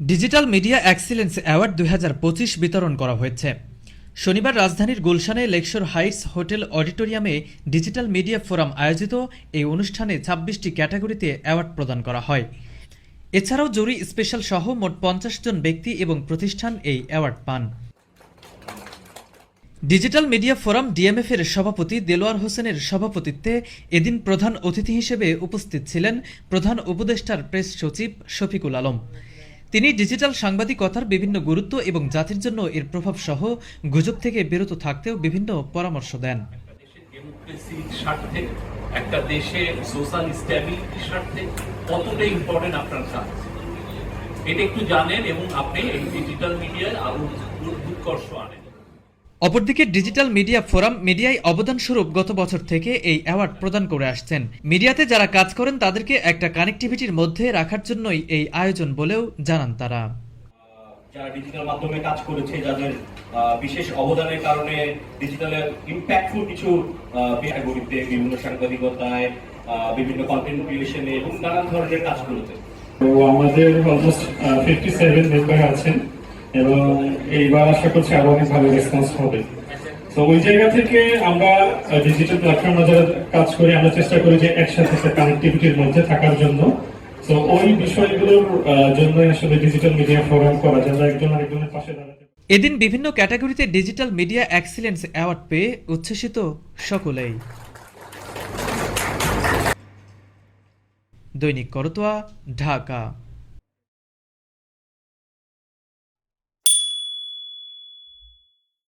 Digital media excellence award দু হাজার পঁচিশ বিতরণ করা হয়েছে। শনিবার রাজধানীর গুলশানে লেকশোর হাইটস হোটেল অডিটোরিয়ামে ডিজিটাল মিডিয়া ফোরাম আয়োজিত এই অনুষ্ঠানে ছাব্বিশটি ক্যাটাগরিতে অ্যাওয়ার্ড প্রদান করা হয়। এছাড়াও জুরি স্পেশাল সহ মোট পঞ্চাশ জন ব্যক্তি এবং প্রতিষ্ঠান এই অ্যাওয়ার্ড পান। ডিজিটাল মিডিয়া ফোরাম ডিএমএফ এর সভাপতি দেলোয়ার হোসেনের সভাপতিত্বে এদিন প্রধান অতিথি হিসেবে উপস্থিত ছিলেন প্রধান উপদেষ্টার প্রেস সচিব শফিকুল আলম। তিনি ডিজিটাল সাংবাদিকতার বিভিন্ন গুরুত্ব এবং জাতির জন্য এর প্রভাব সহ গুজব থেকে বিরত থাকতেও বিভিন্ন পরামর্শ দেন। একটা দেশের সোশ্যাল স্ট্যাবিলিটির স্বার্থে কতটা ইম্পর্টেন্ট আপনার কাজ এটা একটু জানেন এবং আপনি এই ডিজিটাল মিডিয়ায় আরও উৎকর্ষ আনেন। অপরদিকে ডিজিটাল মিডিয়া ফোরাম মিডিয়ায় অবদান স্বরূপ গত বছর থেকে এই অ্যাওয়ার্ড প্রদান করে আসছেন। মিডিয়াতে যারা কাজ করেন তাদেরকে একটা কানেক্টিভিটির মধ্যে রাখার জন্যই এই আয়োজন বলেও জানান তারা। যারা ডিজিটাল মাধ্যমে কাজ করেছে যাদের বিশেষ অবদানের কারণে ডিজিটালের ইম্প্যাক্টফুল কিছু গরিবতে বিভিন্ন সাংবাদিকতায় বিভিন্ন কন্টেন্ট ক্রিয়েশনে এবং নানান ধরনের কাজগুলোতে তো আমাদের অলমোস্ট ফিফটি সেভেন মেম্বার আছেন। এবং এইবার আশা করছি আরও অনেক ভালো রেসপন্স হবে। তো ওই জায়গা থেকে আমরা ডিজিটাল প্ল্যাটফর্মে যারা কাজ করি আমরা চেষ্টা করি যে একসাথে কানেক্টিভিটির মধ্যে থাকার জন্য। তো ওই বিষয়গুলোর আহ, জন্যই আসলে ডিজিটাল মিডিয়া ফোরাম করা যেন একজন আরেকজনের পাশে দাঁড়াতে এদিন বিভিন্ন ক্যাটাগরিতে ডিজিটাল মিডিয়া এক্সিলেন্স অ্যাওয়ার্ড পেয়ে উচ্ছ্বসিত সকলেই। দৈনিক করতোয়া ঢাকা।